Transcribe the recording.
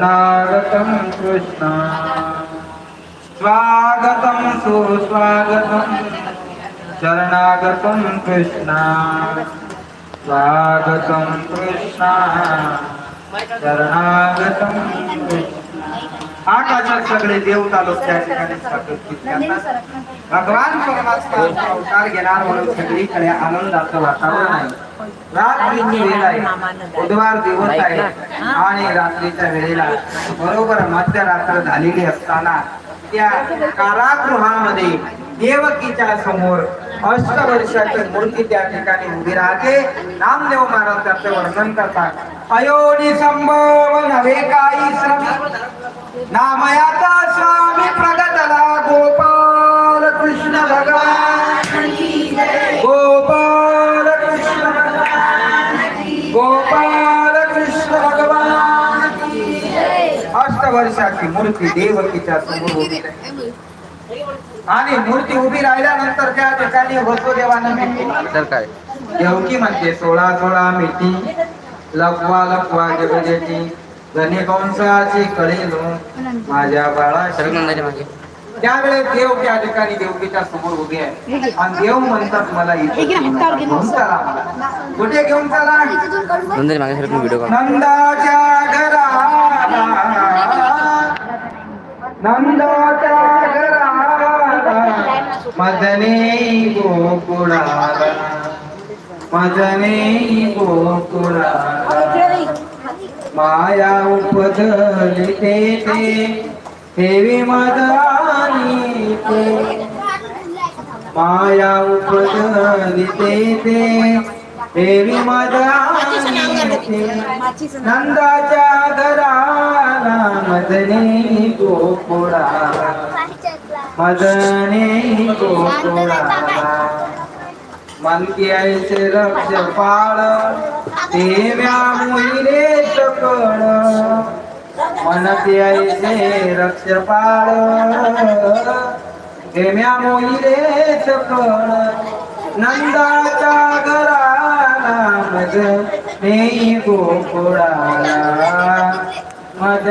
स्वागतं कृष्ण। स्वागतं सुस्वागतं। शरणागतं कृष्ण। स्वागतं कृष्ण। शरणागतं कृष्ण। आकाशात सगळे देवता लोक त्या ठिकाणी भगवान परमात्मा अवतार घेणार म्हणून सगळीकडे आनंदाचं वातावरण आहे. रात्रीची वेळ आहे. बुधवार दिवस आहे. आणि रात्रीच्या वेळेला बरोबर मध्यरात्र झालेली असताना त्या कारागृहामध्ये देवकीच्या समोर अष्टवर्षाची मूर्ती त्या ठिकाणी उभी राहते. नामदेव महाराज त्याचं वर्णन करतात. अयोनी संभव नव्हे काही श्रमी. नामयाचा स्वामी प्रगतला गोपाल कृष्ण भगवान. गोपाल कृष्ण भगवान. गोपाल कृष्ण भगवान. अष्टवर्षाची मूर्ती देवकीच्या समोर उभी राहते. आणि मूर्ती उभी राहिल्यानंतर त्या ठिकाणी वसुदेवानं मिठी तर काय? देवकी म्हणते सोळा सोळा मिठी लपवा लपवा जगदेची गणेकंसाची कळेलो माझ्या बाळा त्यावेळेस देव त्या ठिकाणी देवकीच्या समोर उभे आहे. आणि देव म्हणतात मला इथे घेऊन चला. कुठे घेऊन चला? नंदाच्या मागे सरक व्हिडिओ काढ नंदाच्या घराला नंदाच्या घराला मदने गोकुळाला. मदने गोकुळाला. माया उपजली ते ते देवी मदानी ते माया उपजली ते ते देवी मदानी गोकुळाला मदने गोकुळाला मनकी आईचे रक्ष पाळ देव्या मुईरे सकळ मनकी आईचे रक्ष पाळ देव्या मुईरे सकळ नंदाच्या घराला मद नेई गोकुळाला. मद